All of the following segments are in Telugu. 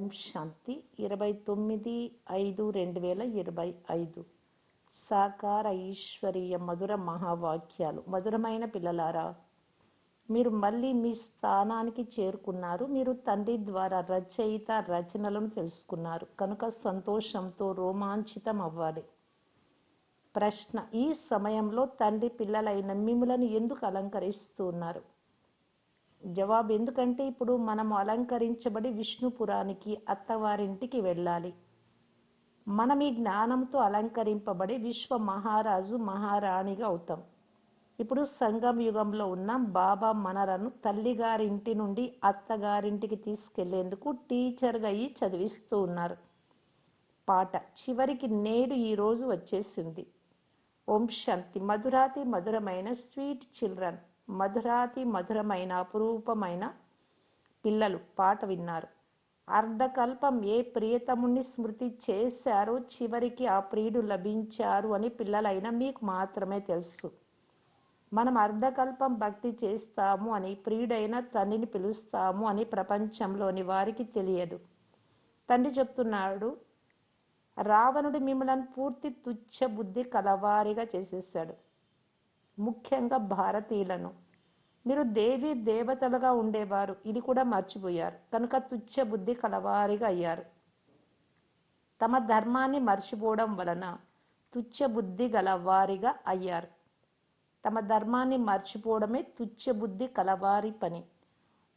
ఓం శాంతి. ఇరవై తొమ్మిది ఐదు రెండు వేల ఇరవై ఐదు. సాకార ఈశ్వరీయ మధుర మహావాక్యాలు. మధురమైన పిల్లలారా మీరు మళ్ళీ మీ స్థానానికి చేరుకున్నారు. మీరు తండ్రి ద్వారా రచయిత రచనలను తెలుసుకున్నారు. కనుక సంతోషంతో రోమాంచితం అవ్వాలి. ప్రశ్న ఈ సమయంలో తండ్రి పిల్లలైన మిమ్మలను ఎందుకు అలంకరిస్తున్నారు? జవాబు ఎందుకంటే ఇప్పుడు మనం అలంకరించబడి విష్ణుపురానికి అత్తవారింటికి వెళ్ళాలి. మనం ఈ జ్ఞానంతో అలంకరింపబడి విశ్వ మహారాజు మహారాణిగా అవుతాం. ఇప్పుడు సంగం యుగంలో ఉన్న బాబా మనరను తల్లిగారింటి నుండి అత్తగారింటికి తీసుకెళ్ళేందుకు టీచర్గా అయ్యి చదివిస్తూ ఉన్నారు. పాట చివరికి నేడు ఈరోజు వచ్చేసింది. ఓం శాంతి మధురాతి మధురమైన స్వీట్ చిల్డ్రన్. మధురాతి మధురమైన అపురూపమైన పిల్లలు పాట విన్నారు. అర్ధకల్పం ఏ ప్రియతముని స్మృతి చేశారో చివరికి ఆ ప్రియుడు లభించారు అని పిల్లలైన మీకు మాత్రమే తెలుసు. మనం అర్ధకల్పం భక్తి చేస్తాము అని ప్రియుడైన తండ్రిని పిలుస్తాము అని ప్రపంచంలోని వారికి తెలియదు. తండ్రి చెప్తున్నాడు రావణుడు మిమ్మలను పూర్తి తుచ్చ బుద్ధి కలవారిగా చేసేసాడు ముఖ్యంగా భారతీయులను. మీరు దేవి దేవతలుగా ఉండేవారు. ఇది కూడా మర్చిపోయారు. కనుక తుచ్చ బుద్ధి కలవారిగా అయ్యారు. తమ ధర్మాన్ని మర్చిపోవడం వలన తుచ్చ బుద్ధి గలవారిగా అయ్యారు. తమ ధర్మాన్ని మర్చిపోవడమే తుచ్చ బుద్ధి కలవారి పని.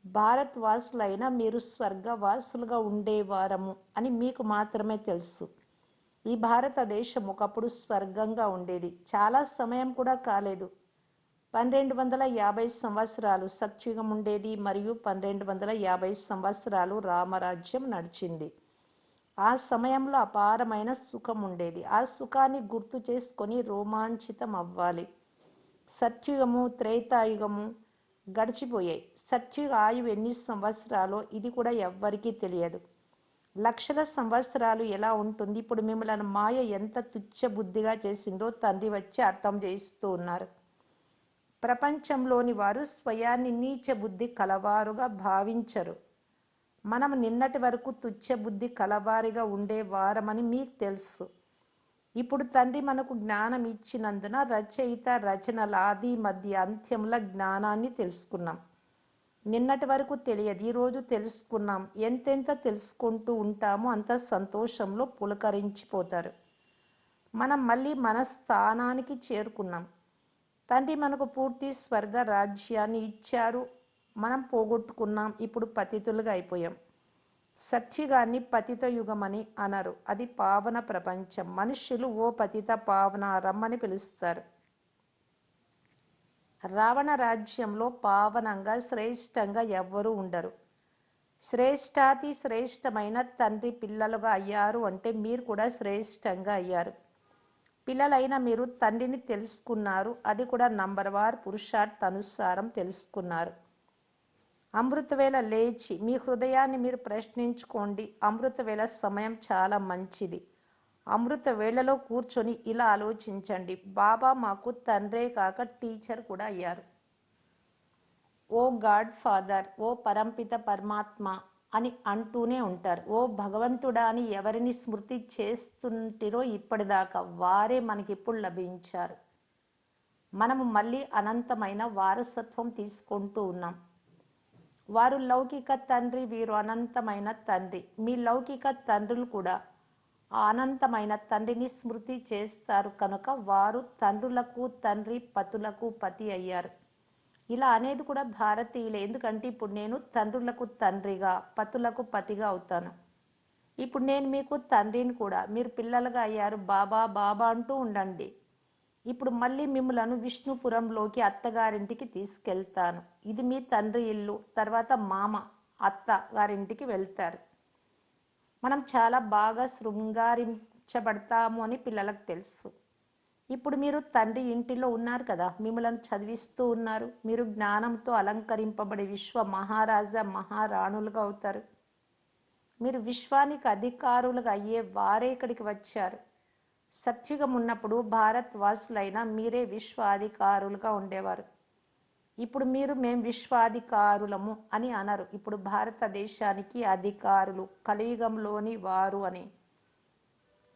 భారత్ వాసులైన మీరు స్వర్గవాసులుగా ఉండేవారము అని మీకు మాత్రమే తెలుసు. ఈ భారతదేశం ఒకప్పుడు స్వర్గంగా ఉండేది. చాలా సమయం కూడా కాలేదు. పన్నెండు వందల యాభై సంవత్సరాలు సత్యుగం ఉండేది మరియు పన్నెండు వందల యాభై సంవత్సరాలు రామరాజ్యం నడిచింది. ఆ సమయంలో అపారమైన సుఖం ఉండేది. ఆ సుఖాన్ని గుర్తు చేసుకొని రోమాంచితం అవ్వాలి. సత్యుగము త్రేతాయుగము గడిచిపోయాయి. సత్యుగ ఆయువు ఎన్ని సంవత్సరాలో ఇది కూడా ఎవ్వరికీ తెలియదు. లక్షల సంవత్సరాలు ఎలా ఉంటుంది? ఇప్పుడు మిమ్మల్ని మాయ ఎంత తుచ్చ బుద్ధిగా చేసిందో తండ్రి వచ్చి అర్థం చేయిస్తూ ఉన్నారు. ప్రపంచంలోని వారు స్వయాన్ని నీచ బుద్ధి కలవారుగా భావించరు. మనం నిన్నటి వరకు తుచ్చ బుద్ధి కలవారిగా ఉండేవారమని మీకు తెలుసు. ఇప్పుడు తండ్రి మనకు జ్ఞానం ఇచ్చినందున రచయిత రచనల ఆది మధ్య అంత్యముల జ్ఞానాన్ని తెలుసుకున్నాం. నిన్నటి వరకు తెలియదు. ఈరోజు తెలుసుకున్నాం. ఎంతెంత తెలుసుకుంటూ ఉంటామో అంత సంతోషంలో పులకరించిపోతారు. మనం మళ్ళీ మన స్థానానికి చేరుకున్నాం. తండ్రి మనకు పూర్తి స్వర్గ రాజ్యాన్ని ఇచ్చారు. మనం పోగొట్టుకున్నాం. ఇప్పుడు పతితులుగా అయిపోయాం. సత్యుగాన్ని పతిత యుగమని అనరు. అది పావన ప్రపంచం. మనుష్యులు ఓ పతిత పావన రమ్మని పిలుస్తారు. రావణ రాజ్యంలో పావనంగా శ్రేష్టంగా ఎవ్వరూ ఉండరు. శ్రేష్టాతి శ్రేష్టమైన తండ్రి పిల్లలుగా అయ్యారు అంటే మీరు కూడా శ్రేష్టంగా అయ్యారు. పిల్లలైన మీరు తండ్రిని తెలుసుకున్నారు. అది కూడా నంబర్ వార్ పురుషార్థ అనుసారం తెలుసుకున్నారు. అమృతవేళ లేచి మీ హృదయాన్ని మీరు ప్రశ్నించుకోండి. అమృతవేళ సమయం చాలా మంచిది. అమృత వేళలో కూర్చొని ఇలా ఆలోచించండి. బాబా మాకు తండ్రే కాక టీచర్ కూడా అయ్యారు. ఓ గాడ్ ఫాదర్ ఓ పరంపిత పరమాత్మ అని అంటూనే ఉంటారు. ఓ భగవంతుడా అని ఎవరిని స్మృతి చేస్తుంటిరో ఇప్పటిదాకా వారే మనకిప్పుడు లభించారు. మనము మళ్ళీ అనంతమైన వారసత్వం తీసుకుంటూ ఉన్నాం. వారు లౌకిక తండ్రి వీరు అనంతమైన తండ్రి. మీ లౌకిక తండ్రులు కూడా అనంతమైన తండ్రిని స్మృతి చేస్తారు కనుక వారు తండ్రులకు తండ్రి పతులకు పతి అయ్యారు. ఇలా అనేది కూడా భారతీయులే. ఎందుకంటే ఇప్పుడు నేను తండ్రులకు తండ్రిగా పతులకు పతిగా అవుతాను. ఇప్పుడు నేను మీకు తండ్రిని కూడా మీరు పిల్లలుగా అయ్యారు బాబా బాబా అంటూ ఉండండి. ఇప్పుడు మళ్ళీ మిమ్మలను విష్ణుపురంలోకి అత్తగారింటికి తీసుకెళ్తాను. ఇది మీ తండ్రి ఇల్లు తర్వాత మామ అత్త గారింటికి వెళ్తారు. మనం చాలా బాగా శృంగారించబడతాము అని పిల్లలకు తెలుసు. ఇప్పుడు మీరు తండ్రి ఇంటిలో ఉన్నారు కదా మిమ్మల్ని చదివిస్తూ ఉన్నారు. మీరు జ్ఞానంతో అలంకరింపబడి విశ్వ మహారాజా మహారాణులుగా అవుతారు. మీరు విశ్వానికి అధికారులుగా అయ్యే వారే ఇక్కడికి వచ్చారు. సత్యుగం ఉన్నప్పుడు భారత్ వాసులైన మీరే విశ్వ అధికారులుగా ఉండేవారు. ఇప్పుడు మీరు మేము విశ్వాధికారులము అని అనరు. ఇప్పుడు భారతదేశానికి అధికారులు కలియుగంలోని వారు అని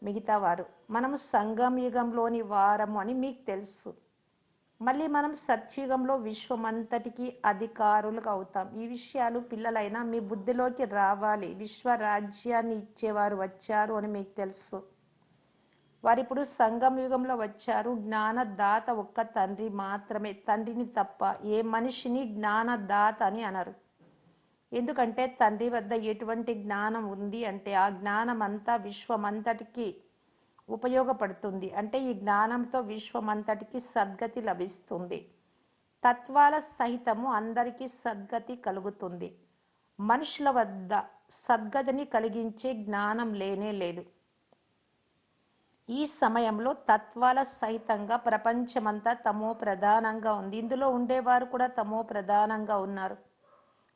మిగతా వారు. మనము సంగం యుగంలోని వారము అని మీకు తెలుసు. మళ్ళీ మనం సత్యుగంలో విశ్వమంతటికి అధికారులుగా అవుతాం. ఈ విషయాలు పిల్లలైనా మీ బుద్ధిలోకి రావాలి. విశ్వరాజ్యాన్ని ఇచ్చేవారు వచ్చారు అని మీకు తెలుసు. వారు ఇప్పుడు సంగం యుగంలో వచ్చారు. జ్ఞానదాత ఒక్క తండ్రి మాత్రమే. తండ్రిని తప్ప ఏ మనిషిని జ్ఞానదాత అని అనరు. ఎందుకంటే తండ్రి వద్ద ఎటువంటి జ్ఞానం ఉంది అంటే ఆ జ్ఞానం అంతా విశ్వమంతటికి ఉపయోగపడుతుంది. అంటే ఈ జ్ఞానంతో విశ్వమంతటికి సద్గతి లభిస్తుంది. తత్వాల సహితము అందరికీ సద్గతి కలుగుతుంది. మనుషుల వద్ద సద్గతిని కలిగించే జ్ఞానం లేనే లేదు. ఈ సమయంలో తత్వాల సహితంగా ప్రపంచమంతా తమో ప్రధానంగా ఉంది. ఇందులో ఉండేవారు కూడా తమో ప్రధానంగా ఉన్నారు.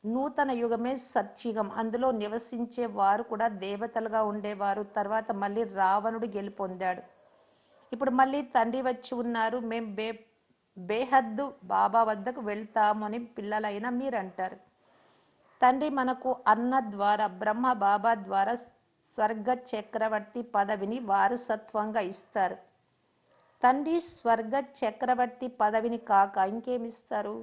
నూతన యుగమే సత్యుగం. అందులో నివసించే వారు కూడా దేవతలుగా ఉండేవారు. తర్వాత మళ్ళీ రావణుడు గెలుపొందాడు. ఇప్పుడు మళ్ళీ తండ్రి వచ్చి ఉన్నారు. మేం బే బేహద్దు బాబా వద్దకు వెళ్తాము అని పిల్లలైనా మీరు అంటారు తండ్రి మనకు అన్న ద్వారా బ్రహ్మ బాబా ద్వారా స్వర్గ చక్రవర్తి పదవిని వారసత్వంగా ఇస్తారు. తండ్రి స్వర్గ చక్రవర్తి పదవిని కాక ఇంకేమిస్తారు?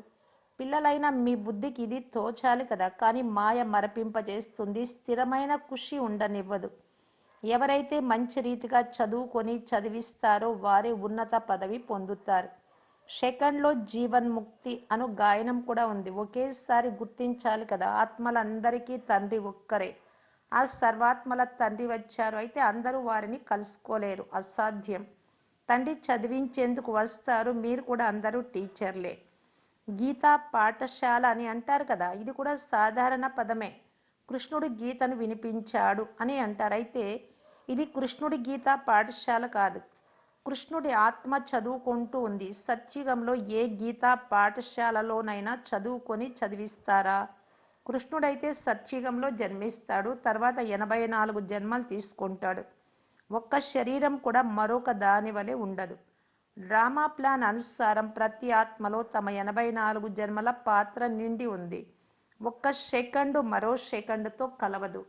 పిల్లలైన మీ బుద్ధికి ఇది తోచాలి కదా కానీ మాయ మరపింపజేస్తుంది స్థిరమైన ఖుషి ఉండనివ్వదు. ఎవరైతే మంచి రీతిగా చదువుకొని చదివిస్తారో వారే ఉన్నత పదవి పొందుతారు. సెకండ్లో జీవన్ముక్తి అను గాయనం కూడా ఉంది. ఒకేసారి గుర్తించాలి కదా ఆత్మలందరికీ తండ్రి ఒక్కరే. ఆ సర్వాత్మల తండ్రి వచ్చారు. అయితే అందరూ వారిని కలుసుకోలేరు. అసాధ్యం. తండ్రి చదివించేందుకు వస్తారు. మీరు కూడా అందరూ టీచర్లే. గీతా పాఠశాల అని అంటారు కదా ఇది కూడా సాధారణ పదమే. కృష్ణుడు గీతను వినిపించాడు అని అంటారు. అయితే ఇది కృష్ణుడి గీతా పాఠశాల కాదు. కృష్ణుడి ఆత్మ చదువుకుంటూ ఉంది. సత్యుగంలో ఏ గీతా పాఠశాలలోనైనా చదువుకొని చదివిస్తారా? కృష్ణుడైతే సత్యుగంలో జన్మిస్తాడు తర్వాత ఎనభై నాలుగు జన్మలు తీసుకుంటాడు. ఒక్క శరీరం కూడా మరొక దాని వలె ఉండదు. డ్రామా ప్లాన్ అనుసారం ప్రతి ఆత్మలో తమ ఎనభై నాలుగు జన్మల పాత్ర నిండి ఉంది. ఒక్క సెకండు మరో సెకండుతో కలవదు.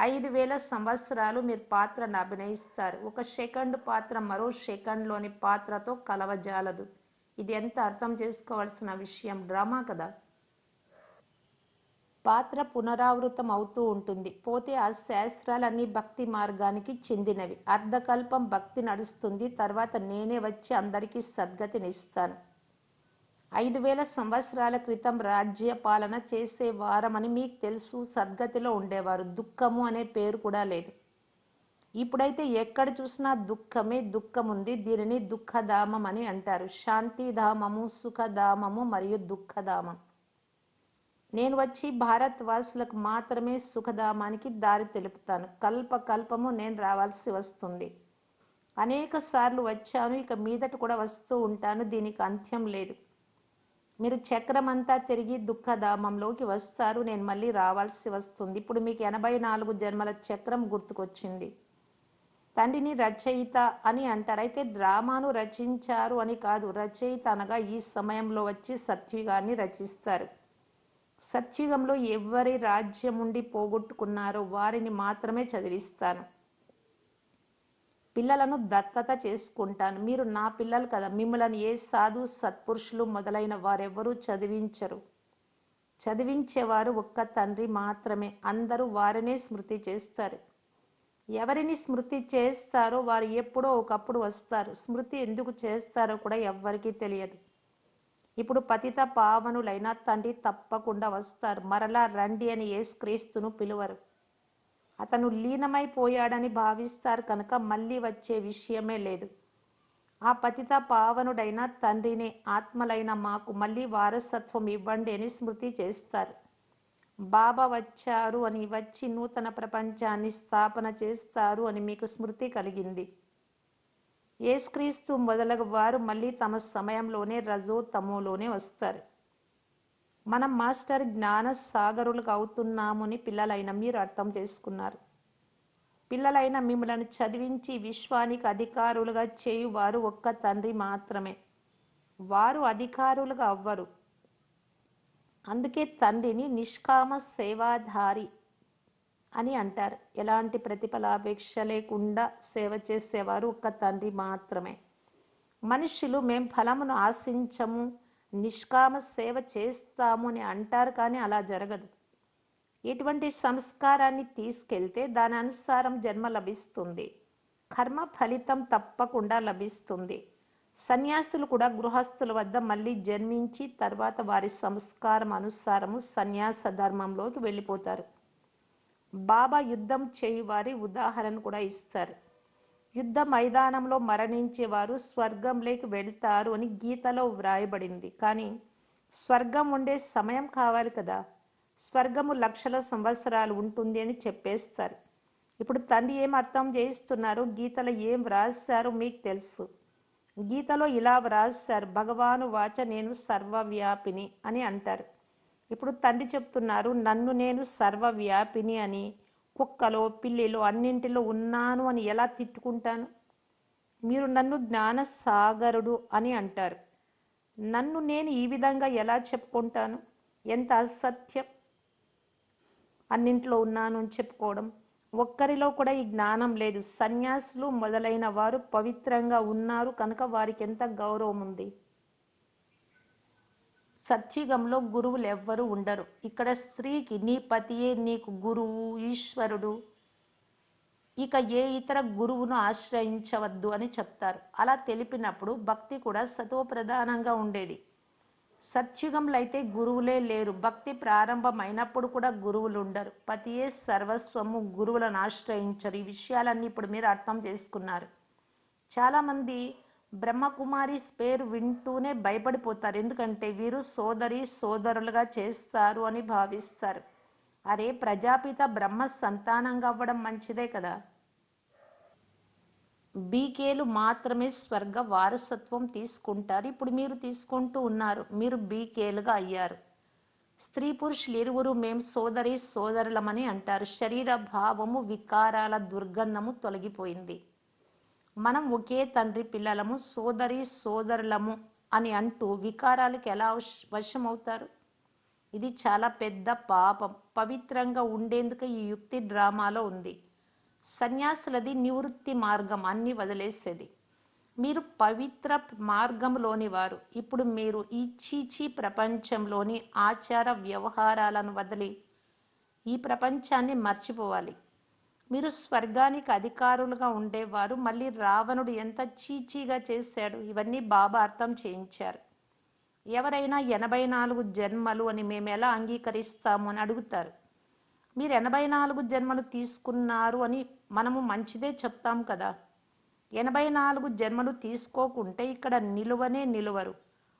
ఐదు వేల సంవత్సరాలు మీరు పాత్రను అభినయిస్తారు. ఒక సెకండ్ పాత్ర మరో సెకండ్లోని పాత్రతో కలవజాలదు. ఇది ఎంత అర్థం చేసుకోవాల్సిన విషయం? డ్రామా కదా. పాత్ర పునరావృతం అవుతూ ఉంటుంది. పోతే ఆ శాస్త్రాలన్నీ భక్తి మార్గానికి చెందినవి. అర్ధకల్పం భక్తి నడుస్తుంది. తర్వాత నేనే వచ్చి అందరికీ సద్గతినిస్తాను. ఐదు వేల సంవత్సరాల క్రితం రాజ్య పాలన చేసే వారమని మీకు తెలుసు. సద్గతిలో ఉండేవారు. దుఃఖము అనే పేరు కూడా లేదు. ఇప్పుడైతే ఎక్కడ చూసినా దుఃఖమే దుఃఖం ఉంది దీనిని దుఃఖధామం అని అంటారు. శాంతిధామము సుఖధామము మరియు దుఃఖధామం. నేను వచ్చి భారత్ వాసులకు మాత్రమే సుఖధామానికి దారి తెలుపుతాను. కల్ప కల్పము నేను రావాల్సి వస్తుంది. అనేక సార్లు వచ్చాను ఇక మీదట కూడా వస్తూ ఉంటాను దీనికి అంత్యం లేదు. మీరు చక్రం అంతా తిరిగి దుఃఖధామంలోకి వస్తారు నేను మళ్ళీ రావాల్సి వస్తుంది. ఇప్పుడు మీకు ఎనభై నాలుగు జన్మల చక్రం గుర్తుకొచ్చింది. తండ్రిని రచయిత అని అంటారు. అయితే డ్రామాను రచించారు అని కాదు రచయిత అనగా ఈ సమయంలో వచ్చి సత్యుగాన్ని రచిస్తారు. సత్యుగంలో ఎవరి రాజ్యముండి పోగొట్టుకున్నారో వారిని మాత్రమే చదివిస్తాను. పిల్లలను దత్తత చేసుకుంటాను. మీరు నా పిల్లలు కదా. మిమ్మల్ని ఏ సాధు సత్పురుషులు మొదలైన వారెవరూ చదివించరు. చదివించేవారు ఒక్క తండ్రి మాత్రమే. అందరూ వారినే స్మృతి చేస్తారు. ఎవరిని స్మృతి చేస్తారో వారు ఎప్పుడో ఒకప్పుడు వస్తారు. స్మృతి ఎందుకు చేస్తారో కూడా ఎవ్వరికీ తెలియదు. ఇప్పుడు పతిత పావనులైన తండ్రి తప్పకుండా వస్తారు. మరలా రండి అని యేసుక్రీస్తును పిలువరు. అతను లీనమైపోయాడని భావిస్తారు కనుక మళ్ళీ వచ్చే విషయమే లేదు. ఆ పతిత పావనుడైన తండ్రిని ఆత్మలైన మాకు మళ్ళీ వారసత్వం ఇవ్వండి అని స్మృతి చేస్తారు. బాబా వచ్చారు అని వచ్చి నూతన ప్రపంచాన్ని స్థాపన చేస్తారు అని మీకు స్మృతి కలిగింది. యేసుక్రీస్తు మొదలగు వారు మళ్ళీ తమ సమయంలోనే రజో తమోలోనే వస్తారు. మనం మాస్టర్ జ్ఞాన సాగరులకు అవుతున్నామని పిల్లలైన మీరు అర్థం చేసుకున్నారు. పిల్లలైన మిమ్మలను చదివించి విశ్వానికి అధికారులుగా చేయువారు ఒక్క తండ్రి మాత్రమే. వారు అధికారులుగా అవ్వరు. అందుకే తండ్రిని నిష్కామ సేవాధారి అని అంటారు. ఎలాంటి ప్రతిఫలాపేక్ష లేకుండా సేవ చేసేవారు ఒక్క తండ్రి మాత్రమే. మనుషులు మేం ఫలమును ఆశించము నిష్కామ సేవ చేస్తాము అని అంటారు కానీ అలా జరగదు. ఎటువంటి సంస్కారాన్ని తీసుకెళ్తే దాని అనుసారం జన్మ లభిస్తుంది. కర్మ ఫలితం తప్పకుండా లభిస్తుంది. సన్యాసులు కూడా గృహస్థుల వద్ద మళ్ళీ జన్మించి తర్వాత వారి సంస్కారం అనుసారము సన్యాస ధర్మంలోకి వెళ్ళిపోతారు. బాబా యుద్ధం చేయువారి ఉదాహరణ కూడా ఇస్తారు. యుద్ధ మైదానంలో మరణించే వారు స్వర్గంలోకి వెళ్తారు అని గీతలో వ్రాయబడింది. కానీ స్వర్గం ఉండే సమయం కావాలి కదా. స్వర్గము లక్షల సంవత్సరాలు ఉంటుంది అని చెప్పేస్తారు. ఇప్పుడు తండ్రి ఏం అర్థం చేయిస్తున్నారు? గీతలో ఏం వ్రాసారు మీకు తెలుసు. గీతలో ఇలా వ్రాసారు భగవాను వాచ నేను సర్వవ్యాపిని అని అంటారు. ఇప్పుడు తండ్రి చెప్తున్నారు నన్ను నేను సర్వవ్యాపిని అని కుక్కలో పిల్లిలో అన్నింటిలో ఉన్నాను అని ఎలా తిట్టుకుంటాను? మీరు నన్ను జ్ఞాన సాగరుడు అని అంటారు. నన్ను నేను ఈ విధంగా ఎలా చెప్పుకుంటాను? ఎంత అసత్యం. అన్నింట్లో ఉన్నాను అని చెప్పుకోవడం. ఒక్కరిలో కూడా ఈ జ్ఞానం లేదు. సన్యాసులు మొదలైన వారు పవిత్రంగా ఉన్నారు. కనుక వారికి ఎంత గౌరవం ఉంది? సత్యుగంలో గురువులు ఎవ్వరు ఉండరు. ఇక్కడ స్త్రీకి నీ పతియే నీకు గురువు ఈశ్వరుడు. ఇక ఏ ఇతర గురువును ఆశ్రయించవద్దు అని చెప్తారు. అలా తెలిపినప్పుడు భక్తి కూడా సతో ప్రధానంగా ఉండేది. సత్యుగంలో అయితే గురువులే లేరు. భక్తి ప్రారంభమైనప్పుడు కూడా గురువులు ఉండరు. పతియే సర్వస్వము గురువులను ఆశ్రయించరు. ఈ విషయాలన్నీ ఇప్పుడు మీరు అర్థం చేసుకున్నారు. చాలామంది బ్రహ్మకుమారి పేరు వింటూనే భయపడిపోతారు. ఎందుకంటే వీరు సోదరి సోదరులుగా చేస్తారు అని భావిస్తారు. అరే ప్రజాపిత బ్రహ్మ సంతానంగా అవ్వడం మంచిదే కదా? బీకేలు మాత్రమే స్వర్గ వారసత్వం తీసుకుంటారు. ఇప్పుడు మీరు తీసుకుంటూ ఉన్నారు. మీరు బీకేలుగా అయ్యారు. స్త్రీ పురుషులు ఇరువురు మేం సోదరి సోదరులమని అంటారు. శరీర భావము వికారాల దుర్గంధము తొలగిపోయింది. మనం ఒకే తండ్రి పిల్లలము సోదరి సోదరులము అని అంటూ వికారాలకు ఎలా వశమవుతారు? ఇది చాలా పెద్ద పాపం. పవిత్రంగా ఉండేందుకు ఈ యుక్తి డ్రామాలో ఉంది. సన్యాసులది నివృత్తి మార్గం అన్ని వదిలేసేది. మీరు పవిత్ర మార్గంలోని వారు. ఇప్పుడు మీరు ఈ చీచీ ప్రపంచంలోని ఆచార వ్యవహారాలను వదిలి ఈ ప్రపంచాన్ని మర్చిపోవాలి. మీరు స్వర్గానికి అధికారులుగా ఉండేవారు. మళ్ళీ రావణుడు ఎంత చీచీగా చేశాడు? ఇవన్నీ బాబా అర్థం చేయించారు. ఎవరైనా ఎనభై నాలుగు జన్మలు అని మేము ఎలా అంగీకరిస్తాము అని అడుగుతారు. మీరు ఎనభై నాలుగు జన్మలు తీసుకున్నారు అని మనము మంచిదే చెప్తాం కదా. ఎనభై నాలుగు జన్మలు తీసుకోకుంటే ఇక్కడ నిలువనే నిలువరు.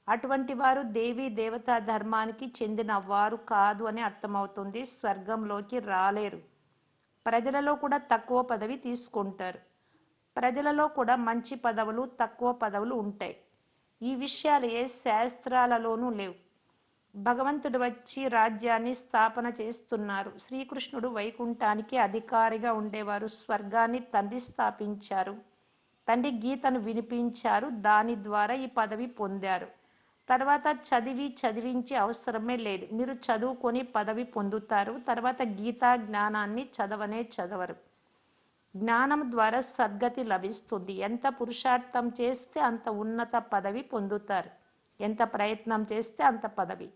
అటువంటి వారు దేవీ దేవతా ధర్మానికి చెందిన వారు కాదు అని అర్థమవుతుంది. స్వర్గంలోకి రాలేరు. ప్రజలలో కూడా తక్కువ పదవి తీసుకుంటారు. ప్రజలలో కూడా మంచి పదవులు తక్కువ పదవులు ఉంటాయి. ఈ విషయాలు ఏ శాస్త్రాలలోనూ లేవు. భగవంతుడు వచ్చి రాజ్యాన్ని స్థాపన చేస్తున్నారు. శ్రీకృష్ణుడు వైకుంఠానికి అధికారిగా ఉండేవారు. స్వర్గాన్ని తండ్రి స్థాపించారు. తండ్రి గీతను వినిపించారు. దాని ద్వారా ఈ పదవి పొందారు. తర్వాత చదివి చదివించే అవసరమే లేదు. మీరు చదువుకొని పదవి పొందుతారు. తర్వాత గీతా జ్ఞానాన్ని చదవనే చదవరు. జ్ఞానం ద్వారా సద్గతి లభిస్తుంది. ఎంత పురుషార్థం చేస్తే అంత ఉన్నత పదవి పొందుతారు. ఎంత ప్రయత్నం చేస్తే అంత పదవి.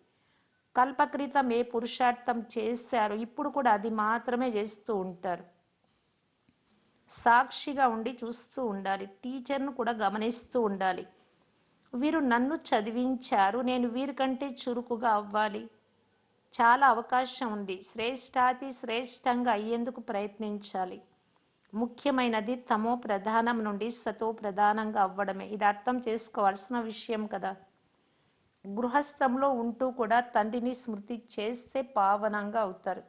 కల్పకృతం ఏ పురుషార్థం చేశారు? ఇప్పుడు కూడా అది మాత్రమే చేస్తూ ఉంటారు. సాక్షిగా ఉండి చూస్తూ ఉండాలి. టీచర్ను కూడా గమనిస్తూ ఉండాలి. వీరు నన్ను చదివించారు. నేను వీరికంటే చురుకుగా అవ్వాలి. చాలా అవకాశం ఉంది. శ్రేష్టాతి శ్రేష్టంగా అయ్యేందుకు ప్రయత్నించాలి. ముఖ్యమైనది తమో ప్రధానం నుండి సతో ప్రధానంగా అవ్వడమే. ఇది అర్థం చేసుకోవాల్సిన విషయం కదా. గృహస్థంలో ఉంటూ కూడా తండ్రిని స్మృతి చేస్తే పావనంగా అవుతారు.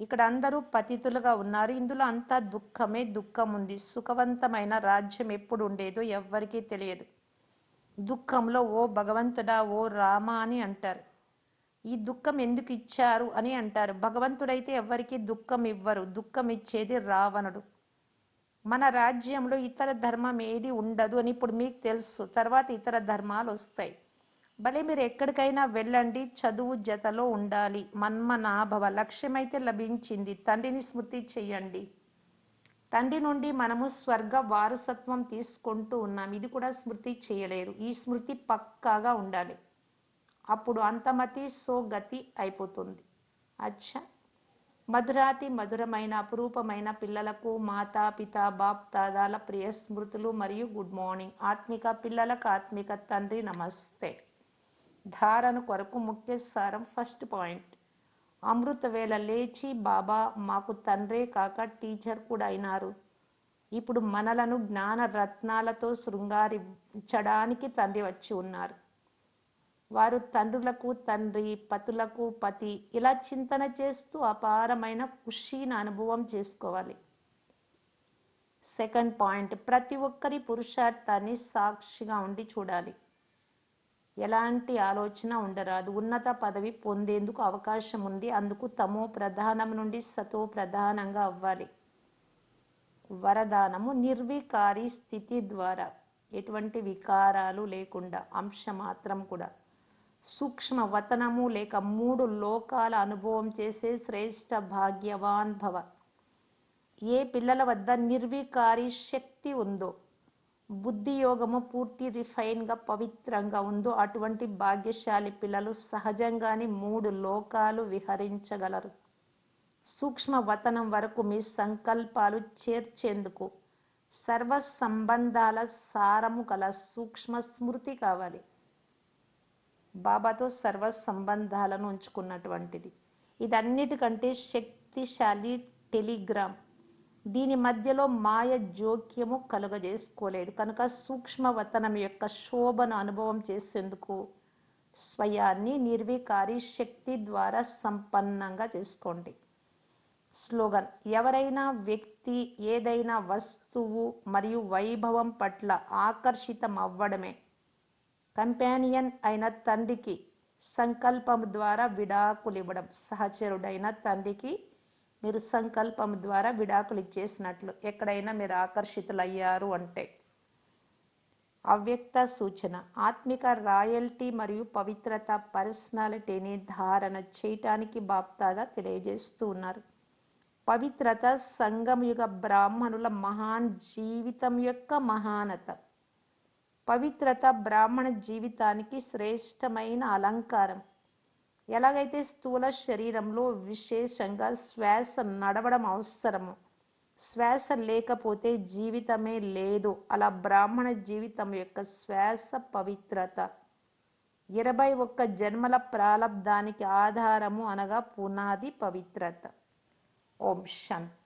ఇక్కడ అందరూ పతితులుగా ఉన్నారు. ఇందులో అంతా దుఃఖమే దుఃఖం ఉంది. సుఖవంతమైన రాజ్యం ఎప్పుడు ఉండేదో ఎవ్వరికీ తెలియదు. దుఃఖంలో ఓ భగవంతుడా ఓ రామ అని అంటారు. ఈ దుఃఖం ఎందుకు ఇచ్చారు అని అంటారు. భగవంతుడైతే ఎవ్వరికి దుఃఖం ఇవ్వరు. దుఃఖం ఇచ్చేది రావణుడు. మన రాజ్యంలో ఇతర ధర్మం ఏది ఉండదు అని ఇప్పుడు మీకు తెలుసు. తర్వాత ఇతర ధర్మాలు వస్తాయి. భలే మీరు ఎక్కడికైనా వెళ్ళండి. చదువు జతలో ఉండాలి. మన్మనాభవ లక్ష్యమైతే లభించింది. తండ్రిని స్మృతి చెయ్యండి తండ్రి నుండి మనము స్వర్గ వారసత్వం తీసుకుంటూ ఉన్నాం. ఇది కూడా స్మృతి చేయలేరు ఈ స్మృతి పక్కాగా ఉండాలి. అప్పుడు అంతమతి సో గతి అయిపోతుంది. అచ్చా. మధురాతి మధురమైన అపురూపమైన పిల్లలకు మాతా పిత బాప్ దాదాల ప్రియ స్మృతులు మరియు గుడ్ మార్నింగ్. ఆత్మిక పిల్లలకు ఆత్మిక తండ్రి నమస్తే. ధారణ కొరకు ముఖ్య సారం ఫస్ట్ పాయింట్. అమృత వేళ లేచి బాబా మాకు తండ్రే కాక టీచర్ కూడా అయినారు. ఇప్పుడు మనలను జ్ఞాన రత్నాలతో శృంగారించడానికి తండ్రి వచ్చి ఉన్నారు. వారు తండ్రులకు తండ్రి పతులకు పతి ఇలా చింతన చేస్తూ అపారమైన ఖుషీని అనుభవం చేసుకోవాలి. సెకండ్ పాయింట్ ప్రతి ఒక్కరి పురుషార్థాన్ని సాక్షిగా ఉండి చూడాలి. ఎలాంటి ఆలోచన ఉండరాదు. ఉన్నత పదవి పొందేందుకు అవకాశం ఉంది. అందుకు తమో ప్రధానం నుండి సతో ప్రధానంగా అవ్వాలి. వరదానము నిర్వికారి స్థితి ద్వారా ఎటువంటి వికారాలు లేకుండా అంశమాత్రం కూడా. సూక్ష్మ వతనము లేక మూడు లోకాల అనుభవం చేసే శ్రేష్ట భాగ్యవాన్ భవ. ఏ పిల్లల వద్ద నిర్వికారి శక్తి ఉందో బుద్ధి యోగము పూర్తి రిఫైన్గా పవిత్రంగా ఉందో అటువంటి భాగ్యశాలి పిల్లలు సహజంగానే మూడు లోకాలు విహరించగలరు. సూక్ష్మ వతనం వరకు మీ సంకల్పాలు చేర్చేందుకు సర్వ సంబంధాల సారము గల సూక్ష్మ స్మృతి కావాలి. బాబాతో సర్వ సంబంధాలను ఉంచుకున్నటువంటిది. ఇదన్నిటికంటే శక్తిశాలి టెలిగ్రామ్. దీని మధ్యలో మాయ జోక్యము కలుగజేసుకోలేదు. కనుక సూక్ష్మవతనం యొక్క శోభను అనుభవం చేసేందుకు స్వయాన్ని నిర్వికారి శక్తి ద్వారా సంపన్నంగా చేసుకోండి. స్లోగన్ ఎవరైనా వ్యక్తి ఏదైనా వస్తువు మరియు వైభవం పట్ల ఆకర్షితం అవ్వడమే కంపానియన్ అయిన తండ్రికి సంకల్పం ద్వారా విడాకులు ఇవ్వడం సహచరుడైన తండ్రికి మీరు సంకల్పం ద్వారా విడాకులు ఇచ్చేసినట్లు ఎక్కడైనా మీరు ఆకర్షితులయ్యారు అంటే. అవ్యక్త సూచన. ఆత్మిక రాయల్టీ మరియు పవిత్రత పర్సనాలిటీని ధారణ చేయటానికి బాప్తాదా తెలియజేస్తూ ఉన్నారు. పవిత్రత సంగమయుగ బ్రాహ్మణుల మహాన్ జీవితం యొక్క మహానత. పవిత్రత బ్రాహ్మణ జీవితానికి శ్రేష్టమైన అలంకారం. ఎలాగైతే స్థూల శరీరంలో విశేషంగా శ్వాస నడవడం అవసరము శ్వాస లేకపోతే జీవితమే లేదు. అలా బ్రాహ్మణ జీవితం యొక్క శ్వాస పవిత్రత. ఇరవై ఒక్క జన్మల ప్రాలబ్ధానికి ఆధారము అనగా పునాది పవిత్రత. ఓం శాంతి.